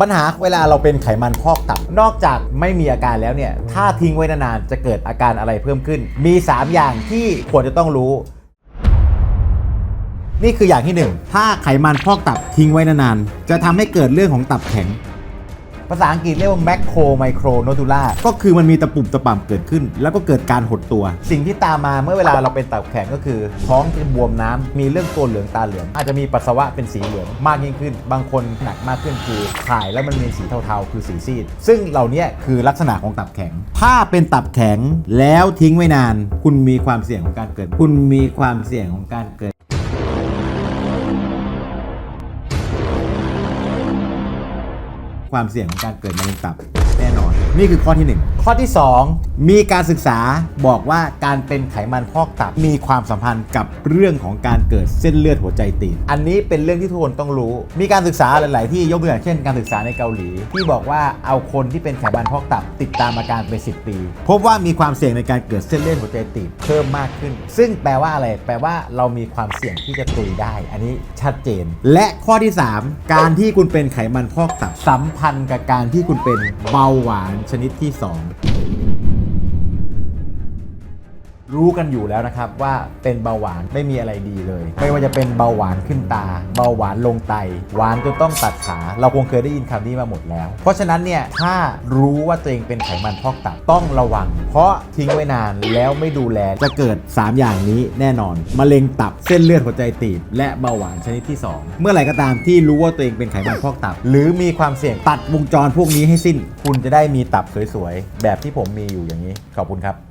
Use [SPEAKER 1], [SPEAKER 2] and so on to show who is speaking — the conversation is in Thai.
[SPEAKER 1] ปัญหาเวลาเราเป็นไขมันพอกตับ นอกจากไม่มีอาการแล้วเนี่ย ถ้าทิ้งไว้นานๆ จะเกิดอาการอะไรเพิ่มขึ้น มี 3 อย่างที่ควรจะต้องรู้ นี่คืออย่างที่ 1 ถ้าไขมันพอกตับทิ้งไว้นานๆ จะทำให้เกิดเรื่องของตับแข็ง ภาษาอังกฤษเรียกว่า macro micro nodular ก็คือมันมีตะปุ่มตะป่ำเกิดขึ้น แล้วก็เกิดการหดตัว สิ่งที่ตามมาเมื่อเวลาเราเป็นตับแข็งก็คือ ท้องจะบวมน้ำมีเรื่องตัวเหลืองตาเหลือง อาจจะมีปัสสาวะเป็นสีเหลืองมากยิ่งขึ้น บางคนหนักมากขึ้นคือถ่ายแล้วมันมีสีเทาๆ คือสีซีด ซึ่งเหล่านี้คือลักษณะของตับแข็ง ถ้าเป็นตับแข็งแล้วทิ้งไว้นาน คุณมีความเสี่ยงของการเกิด คุณมีความเสี่ยงของการเกิด ความเสี่ยงของการเกิดมะเร็งตับ น่นอนนี่คือข้อที่ 1 ข้อที่ 2 มีการศึกษาบอกว่าการเป็นไขมันพอกตับมีความสัมพันธ์กับเรื่องของการเกิดเส้นเลือดหัวใจตีบอันนี้เป็นเรื่องที่ทุกคนต้องรู้ มีการศึกษาหลาย ๆ ที่ยกตัวอย่างเช่น การศึกษาในเกาหลี ที่บอกว่าเอาคนที่เป็นไขมันพอกตับติดตามอาการไป 10 ปี พบว่ามีความเสี่ยงในการเกิดเส้นเลือดหัวใจตีบเพิ่มมากขึ้น ซึ่งแปลว่าอะไร แปลว่าเรามีความเสี่ยงที่จะตุยได้ อันนี้ชัดเจน และข้อที่ 3 การที่คุณเป็นไขมันพอกตับสัมพันธ์กับการที่คุณเป็นเบาหวานชนิดที่ 2 รู้กันอยู่แล้วนะครับว่าเป็นเบาหวานไม่มีอะไรดีเลย ไม่ว่าจะเป็นเบาหวานขึ้นตา เบาหวานลงไต หวานจนต้องตัดขา เราคงเคยได้ยินคำนี้มาหมดแล้ว เพราะฉะนั้นเนี่ยถ้ารู้ว่าตัวเองเป็นไขมันพอกตับต้องระวัง เพราะทิ้งไว้นานแล้วไม่ดูแลจะเกิด 3 อย่างนี้แน่นอนมะเร็งตับเส้นเลือดหัวใจตีบ และเบาหวานชนิดที่ 2 เมื่อไหร่ก็ตามที่รู้ว่าตัวเองเป็นไขมันพอกตับ หรือมีความเสี่ยงตัดวงจรพวกนี้ให้สิ้น คุณจะได้มีตับสวยๆแบบที่ผมมีอยู่อย่างนี้ขอบคุณครับ